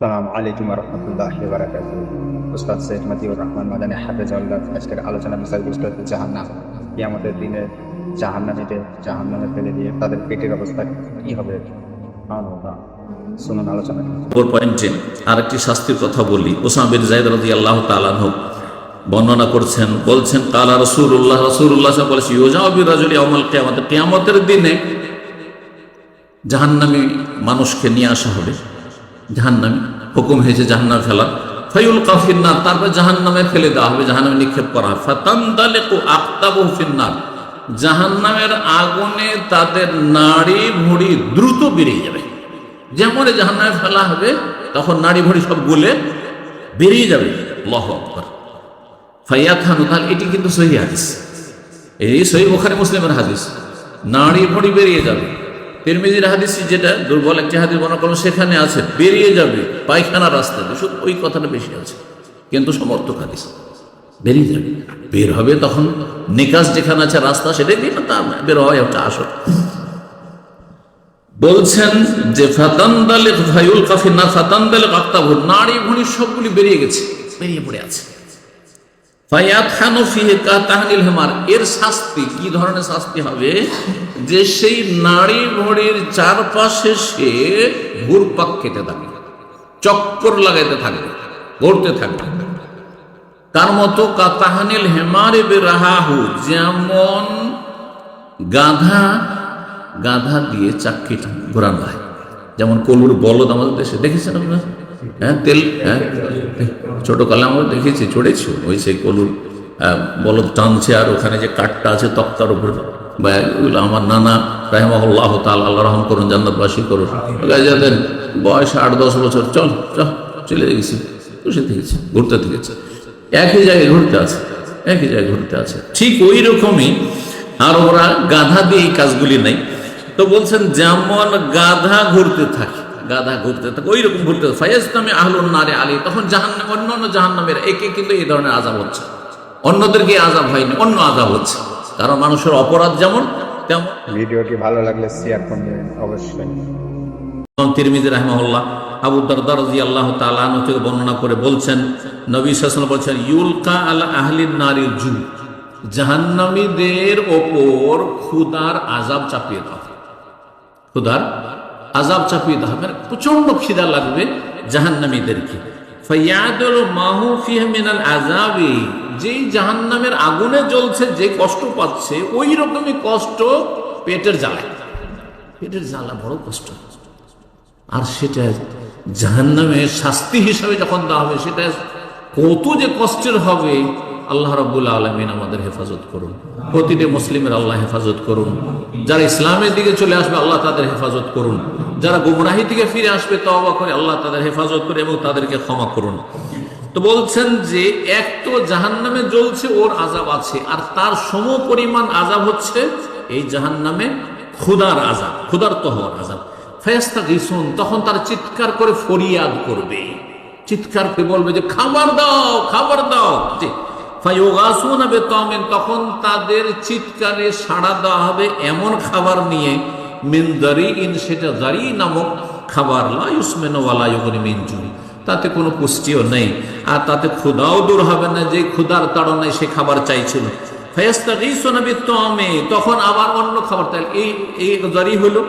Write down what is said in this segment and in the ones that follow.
আসসালামু আলাইকুম রহমতুল্লাহ বারাকাত উস্তাদ সৈয়দ মতিউর রহমান মাদানী হাফেজাল্লাহ আজকের আলোচনা বিষয়বস্তু হচ্ছে জাহান্নাম। কিয়ামতের দিনে জাহান্নামীদের জাহান্নামে ফেলে দিয়ে তাদের পেটের অবস্থা কি হবে। শুনুন আলোচনা। পয়েন্টে আরেকটি শাস্তির কথা বলি। ওসামা বিন জায়দ রাজি আল্লাহ তালাহ বর্ণনা করছেন, বলছেন, কালা রসুল্লাহ রসুল্লাহ বলেছে ইউজাবির রাজুলি অমল কেয়ামত। কেয়ামতের দিনে জাহান্নামী মানুষকে নিয়ে আসা হবে। জাহান্নামী। হুকুম হয়েছে জাহান্নামে ফেলা ফাইউল কাফিন্নার তারপর জাহান্নামে ফেলে দেওয়া হবে, জাহান্নামে নিক্ষেপ করা হয় ফাতান্দালেকু আক্তাবু ফিন্নার। জাহান্নামের আগুনে তাদের নাড়ি ভুঁড়ি দ্রুত বেরিয়ে যাবে। যেমন জাহান্নামে ফেলা হবে, তখন নাড়ি ভুঁড়ি সব গলে বেরিয়ে যাবে। লহ আকবর। ফাইয়াত খানু তাহলে এটি কিন্তু সহি হাদিস। এই সহি ওখানে মুসলিমের হাদিস। নাড়ি ভুঁড়ি বেরিয়ে যাবে। তিরমিজির হাদিস যেটা দুর্বল একটি হাদিস মনে করো সেখানে আছে, বেরিয়ে যাবে পায়খানা রাস্তা শুধু ওই কথাটা বেশি আছে। কিন্তু সমর্থক হাদিস, বেরিয়ে যাবে। বের হবে তখন নিকাশ যেখানে আছে, রাস্তা সেটাই দিয়ে তা বের হয় ওটা আসল বলছেন যে ফাতান্দালে ভাইউল কাফির না ফাতান্দালে আক্তাবু নাড়ি ভুঁড়ি সবগুলি বেরিয়ে গেছে, বেরিয়ে পড়ে আছে ফায়াত হানফিহে কা তাহনিল হেমার এর শাস্তি, কি ধরনের শাস্তি হবে? যে সেই নাড়ি ভড়ির চারপাশে সে ঘুরপাক খেতে থাকবে চক্কর লাগাইতে থাকবে ঘুরতে থাকবে তার মতো কাতাহানিল হেমারে বেরাহাহু যেমন গাধা গাধা দিয়ে চাকরিটা ঘোরানো হয়। যেমন কলুর বলদ আমাদের দেশে, দেখেছেন আপনার? হ্যাঁ তেল হ্যাঁ। ছোট কালে আমরা দেখেছি, চড়েছি। ওই সেই কলুর বলদ টানছে আর ওখানে যে কাঠটা আছে তক্তার উপর বা আমার নানা রাহেমাহুল্লাহ তাল আল্লাহ রহম করুন, জান্নাতবাসী করুন। যাদের বয়স আট, দশ বছর, চল চল, চলে গেছি। বসে থেকেছে, ঘুরতে থেকেছে। একই জায়গায় ঘুরতে আছে, একই জায়গায় ঘুরতে আছে। ঠিক ওই রকমই আর ওরা গাধা দিয়ে এই কাজগুলি নেই। তো বলছেন, যেমন গাধা ঘুরতে থাকে গাধা ঘুরতে থাকে ওই রকম ঘুরতে থাকে। ফায়াজ নামে আহলুন নারে আলী। তখন জাহান্নাম অন্য অন্য জাহান্নামের একে কিন্তু এই ধরনের আজাব হচ্ছে। অন্যদেরকে আজাব হয়নি অন্য আজাব হচ্ছে। কারণ মানুষের অপরাধ যেমন তেমন। ভিডিওটি ভালো লাগলে শেয়ার করবেন অবশ্যই। তিরমিজি রাহমাহুল্লাহ আবু দারদা রাদিয়াল্লাহু তাআলা আনহু থেকে বর্ণনা করে বলছেন নবী সাল্লাল্লাহু বলছেন ইউলকা আলা আহলিন নারিল জু। জাহান্নামীদের ওপর ক্ষুধার আযাব চাপিয়ে দেওয়া হবে। আযাব চাপিয়ে দেওয়া হবে প্রচণ্ড খিদা লাগবে জাহান্নামীদেরকে। মিনাল যেই জাহান্নামের আগুনে জ্বলছে, যে কষ্ট পাচ্ছে, ওই রকমই কষ্ট পেটের জ্বালায়। পেটের জ্বালা বড় কষ্ট। আর সেটা জাহান্নামের শাস্তি হিসাবে যখন দেওয়া হবে, সেটা কত যে কষ্টের হবে আল্লাহ রাব্বুল আলমিন আমাদের হেফাজত করুন। প্রতিটি মুসলিমের আল্লাহ হেফাজত করুন। যারা ইসলামের দিকে চলে আসবে, আল্লাহ তাদের হেফাজত করুন। যারা গুমরাহি থেকে ফিরে আসবে, তওবা করে আল্লাহ তাদের হেফাজত করে এবং তাদেরকে ক্ষমা করুন। তো বলছেন যে, এক তো জাহান্নামে জ্বলছে, ওর আজাব আছে। আর তার সম পরিমাণ আজাব হচ্ছে এই জাহান্নামে ক্ষুদার আজাব ক্ষুদার হওয়ার আজাব ফেস্তা ঘিসুন তখন তার চিৎকার করে ফরিয়াদ করবে। চিৎকার করে বলবে যে, খাবার দাও খাবার দাও। তখন তাদের চিৎকারে সাড়া দেওয়া হবে এমন খাবার নিয়ে, মিন ইন সেটা দারি নামক খাবার তাতে কোনো পুষ্টিও নেই, আর তাতে ক্ষুধাও দূর হবে না যে ক্ষুধার তাড়নায় সে খাবার চাইছিল। তখন আবার অন্য খাবার তাই এই এই দারি হলো।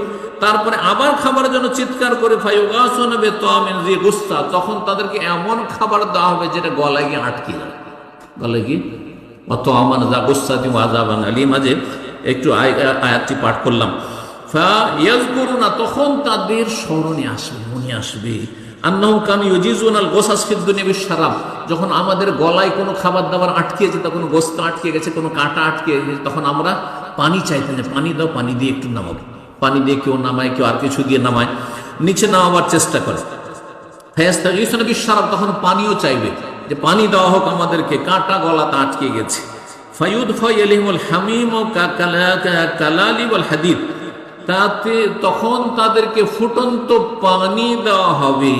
তারপরে আবার খাবারের জন্য চিৎকার করে তখন তাদেরকে এমন খাবার দেওয়া হবে যেটা গলায় গিয়ে আটকে যাবে। বলে কি? অত আমার যা গুসাতি আজাবান আলী মাঝে একটু আয়াতটি পাঠ করলাম। না তখন তাদের স্মরণে আসবে, মনে আসবে। যখন আমাদের গলায় কোনো খাবার দাবার আটকে যেত কোনো গোস্ত আটকে গেছে, কোনো কাঁটা আটকে গেছে, তখন আমরা পানি চাইতাম যে পানি দাও, পানি দিয়ে একটু নামাবো পানি দিয়ে কেউ নামায়, কেউ আর কিছু দিয়ে নামায়। নিচে নামাবার চেষ্টা করে। বিশ্বরাব তখন পানিও চাইবে। যে পানি দেওয়া হোক আমাদেরকে কাঁটা গলাতে আটকে গেছে। ফায়ুদ ফয়লিমুল হামিম ও কালালি বল হাদিদ। তাতে তখন তাদেরকে ফুটন্ত পানি দেওয়া হবে।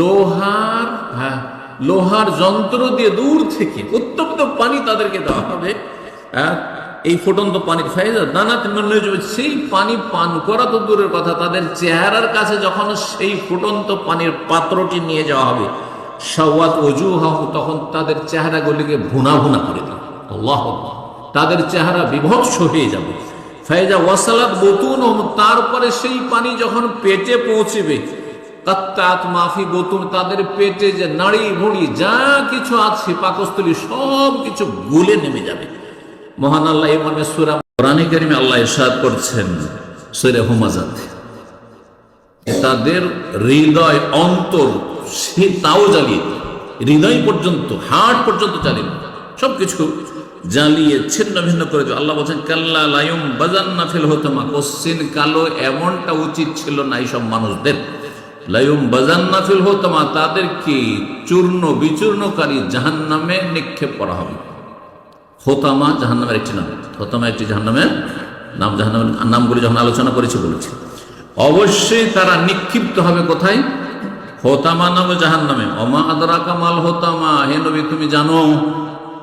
লোহার হ্যাঁ লোহার যন্ত্র দিয়ে দূর থেকে উত্তপ্ত পানি তাদেরকে দেওয়া হবে। হ্যাঁ, এই ফুটন্ত ফায়দা দানাতে সেই পানি পান করা তো দূরের কথা। তাদের চেহারার কাছে যখন সেই ফুটন্ত পানির পাত্রটি নিয়ে যাওয়া হবে সওয়াত অজু তখন তাদের চেহারাগুলিকে ভুনা ভুনা করে দেবে আল্লাহ। তাদের চেহারা বিভৎস হয়ে যাবে। ফায়জা ওয়াসালাত বতুন তারপরে সেই পানি যখন পেটে পৌঁছবে, কাত্তাত মাফি বতুন তাদের পেটে যে নাড়ি ভুড়ি, যা কিছু আছে, পাকস্থলী সব কিছু গুলে নেমে যাবে। মহান আল্লাহ এই মর্মে সুরা কোরআনে কারিমে আল্লাহ ইরশাদ করছেন, সুরে হুমাজাত তাদের হৃদয় অন্তর, সে তাও জ্বালিয়ে হৃদয় পর্যন্ত, হার্ট পর্যন্ত জ্বালিয়ে। সবকিছু জ্বালিয়ে ছিন্ন ভিন্ন করে দিল। আল্লাহ বলছেন, কাল্লা লায়ুম বাজান্না ফেল হতমা। কোশ্চিন কালো এমনটা উচিত ছিল না এইসব মানুষদের। লায়ুম তাদেরকে চূর্ণ বিচূর্ণকারী জাহান নামে নিক্ষেপ করা হবে। হোতামা জাহান্নামের একটি নাম। হোতামা একটি জাহান্নামের নাম। জাহান্নামের নামগুলি যখন আলোচনা করেছি, বলেছি। অবশ্যই তারা নিক্ষিপ্ত হবে কোথায়? হোতামা নামে জাহান্নামে। অমা আদরা কামাল হোতামা। হে নবী, তুমি জানো,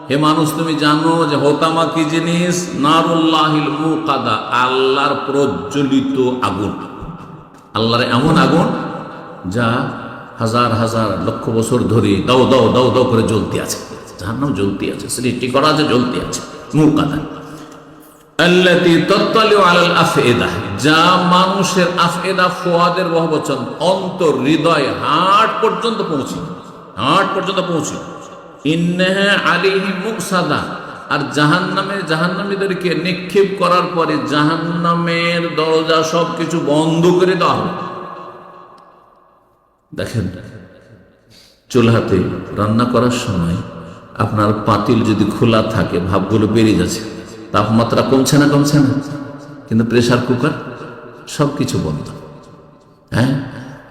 হে মানুষ, তুমি জানো যে হোতামা কি জিনিস? নারুল্লাহিল মুকাদা আল্লাহর প্রজ্বলিত আগুন। আল্লাহর এমন আগুন যা হাজার হাজার লক্ষ বছর ধরে দাও দাও দাও দাও করে জ্বলতে আছে। যার নাম জ্বলতে আছে। সৃষ্টি করা আছে, জ্বলতে আছে। মুকাদা। যা মানুষের আফএদা ফোয়াদের হার্ট পর্যন্ত পৌঁছে, হার্ট পর্যন্ত পৌঁছে। ইন্নাহা আর জাহান্নামীদেরকে নিক্ষেপ করার পরে জাহান্নামের দরজা সবকিছু বন্ধ করে দেওয়া হবে। দেখেন চুলহাতে রান্না করার সময় আপনার পাতিল যদি খোলা থাকে, ভাবগুলো বেরিয়ে যাচ্ছে। তাপমাত্রা কমছে না কমছে না। কিন্তু প্রেশার কুকার সব কিছু বন্ধ। হ্যাঁ?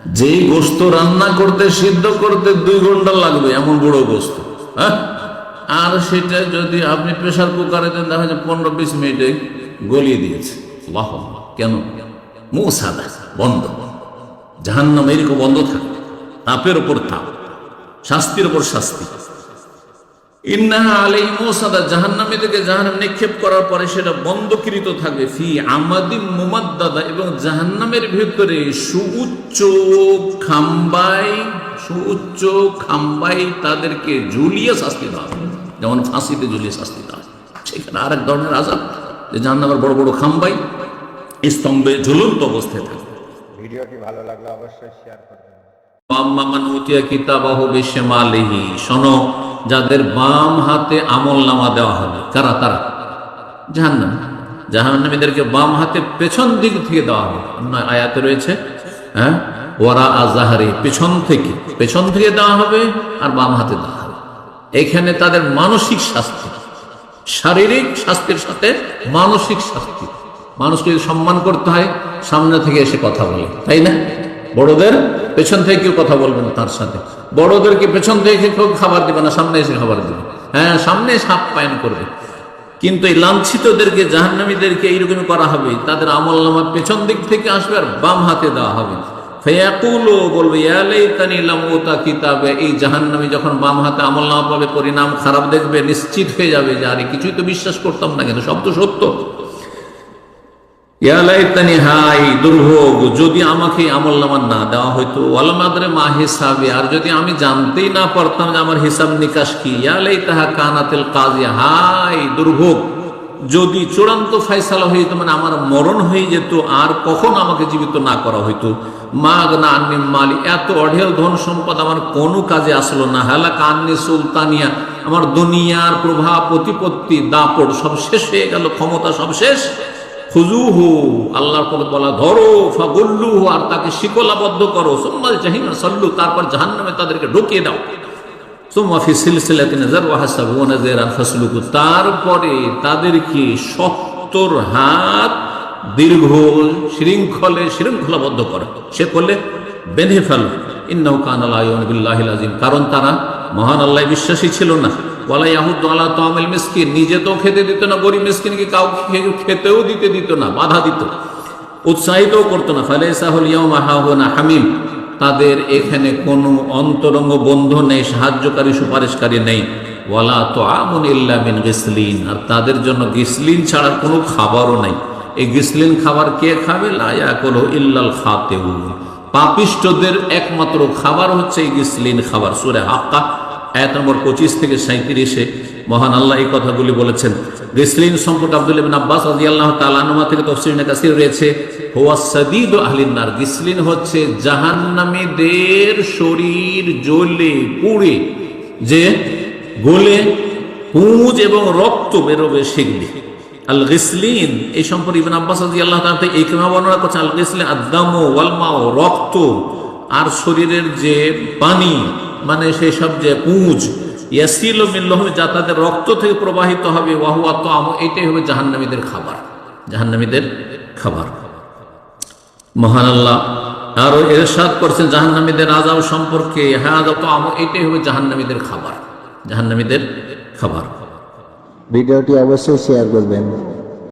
যেই গোস্ত রান্না করতে, সিদ্ধ করতে দুই ঘণ্টা লাগবে, এমন বড় গোস্ত। হ্যাঁ? আর সেটা যদি আপনি প্রেশার কুকারে দেন, দেখা যায় পনেরো বিশ মিনিটে গলিয়ে দিয়েছে। বাহ কেন? মু সাদা বন্ধ। জাহান্নাম এরকম বন্ধ থাকে। তাপের ওপর তাপ, শাস্তির ওপর শাস্তি। ইন্নাহা আলাই মোসাদা জাহান্নামীদেরকে জাহান্নাম নিক্ষেপ করার পরে সেটা বন্ধকৃত থাকবে। ফি আমাদিম মুমাদ্দাদা এবং জাহান্নামের ভিতরে সুউচ্চ খাম্বাই সুউচ্চ খাম্বাই তাদেরকে ঝুলিয়ে শাস্তি দেওয়া হবে। যেমন ফাঁসিতে ঝুলিয়ে শাস্তি দেওয়া সেখানে আরেক ধরনের আজাব যে জাহান্নামের বড় বড় খাম্বাই স্তম্ভে ঝুলন্ত অবস্থায় থাকে ভিডিওটি ভালো লাগলে অবশ্যই শেয়ার করবেন। শোনো যাদের বাম হাতে আমল নামা দেওয়া হবে। কারা? তারা। জাহান্নাম। জাহান্নামীদেরকে বাম হাতে পেছন দিক থেকে দেওয়া হবে। আয়াতে রয়েছে হ্যাঁ? ওয়ারা আজাহারি পেছন থেকে। পেছন থেকে দেওয়া হবে আর বাম হাতে দেওয়া হবে। এখানে তাদের মানসিক শাস্তি। শারীরিক স্বাস্থ্যের সাথে মানসিক শাস্তি। মানুষকে সম্মান করতে হয়, সামনে থেকে এসে কথা বলে। তাই না? বড়দের পেছন থেকে কেউ কথা বলবেন তার সাথে। বড়দেরকে পেছন থেকে কেউ খাবার দিবে না, সামনে এসে খাবার দিবে। হ্যাঁ সামনে সাপ পায়ন করবে। কিন্তু এই লাঞ্ছিতদেরকে, জাহান্নামীদেরকে এইরকম করা হবে। তাদের আমল নামা পেছন দিক থেকে আসবে আর বাম হাতে দেওয়া হবে। বলবে এই জাহান্নামী যখন বাম হাতে আমল নামা পাবে, পরিণাম খারাপ দেখবে, নিশ্চিত হয়ে যাবে যে, আরে কিছুই তো বিশ্বাস করতাম না, কিন্তু সব তো সত্য। হাই দুর্ভোগ যদি না দেওয়া মা হিসাবে, আর যদি আমি জানতেই না পারতাম যে আমার হিসাব নিকাশ কি তাহা কাজে হাই দুর্ভোগ যদি চূড়ান্ত ফয়সালা হয়ে যেত মানে আমার মরণ হয়ে যেত, আর কখন আমাকে জীবিত না করা হইতো। মাগ না আন্নি মালি, এত অঢেল ধন সম্পদ আমার কোনো কাজে আসলো না। হালাক আন্নি সুলতানিয়া, আমার দুনিয়ার প্রভাব প্রতিপত্তি দাপড় সব শেষ হয়ে গেল, ক্ষমতা সব শেষ। খুজুহু, আল্লাহর পথে বলা ধরো, ফাগুল্লুহু, আর তাকে শিকলাবদ্ধ করো। সোম্মাল জাহিনা সল্লু, তারপর জাহান্নামে তাদেরকে ঢুকিয়ে দাও। সোমাফি সিলসিলাতিন জারওয়াহাসাবুনা জারান ফাসলুকু, তারপরে তাদেরকে সত্তর হাত দীর্ঘ শৃঙ্খলে শৃঙ্খলাবদ্ধ করে। সে করলে, বেঁধে ফেল। ইন্নাহু কানা বিল্লাহিল আযীম, কারণ তারা মহান আল্লাহ বিশ্বাসী ছিল না। নিজে তো খেতে দিত না, গরিব কাউকে খেতেও দিতে না, বাধা দিত উৎসাহিতও করতো না। হাহুনা হামিম, তাদের এখানে কোনো অন্তরঙ্গ বন্ধু নেই, সাহায্যকারী, সুপারিশকারী নেই। ওয়ালা তো আমন ইল্লা গিসলিন, আর তাদের জন্য গিসলিন ছাড়া কোনো খাবারও নাই। এই গিসলিন খাবার কে খাবে? লায়া ইল্লাল খাতেউ পাপিষ্টদের একমাত্র খাবার হচ্ছে এই গিসলিন খাবার, সুরে হাক্কা। এক নম্বর পঁচিশ থেকে সাঁত্রিশে মহান আল্লাহ এই কথাগুলি বলেছেন। গিসলিন সম্পর্কে আব্দুল ইবিন আব্বাস রাজি আল্লাহ তালানুমা থেকে তফসির কাসির রয়েছে, হোয়া সদিদ আহলিনার গিসলিন হচ্ছে জাহান্নামীদের শরীর জ্বলে পুড়ে, যে গলে পুঁজ এবং রক্ত বেরোবে সেগুলি আল গিসলিন এই সম্পর্কে ইবিন আব্বাস রাজি আল্লাহ থেকে এই কেমা বর্ণনা করছেন আল গিসলিন আদাম ওয়ালমাও রক্ত আর শরীরের যে পানি মানে সেই সব যে পুঁজ, ইয়াসিল মিল্লহ যা তাদের রক্ত থেকে প্রবাহিত হবে ওয়াহুয়া তো আম এটাই হবে জাহান্নামীদের খাবার জাহান্নামীদের খাবার। মহান আল্লাহ আরও এরশাদ করছেন জাহান্নামীদের আজাব সম্পর্কে হ্যাঁ তো আম এটাই হবে জাহান্নামীদের খাবার জাহান্নামীদের খাবার। ভিডিওটি অবশ্যই শেয়ার করবেন।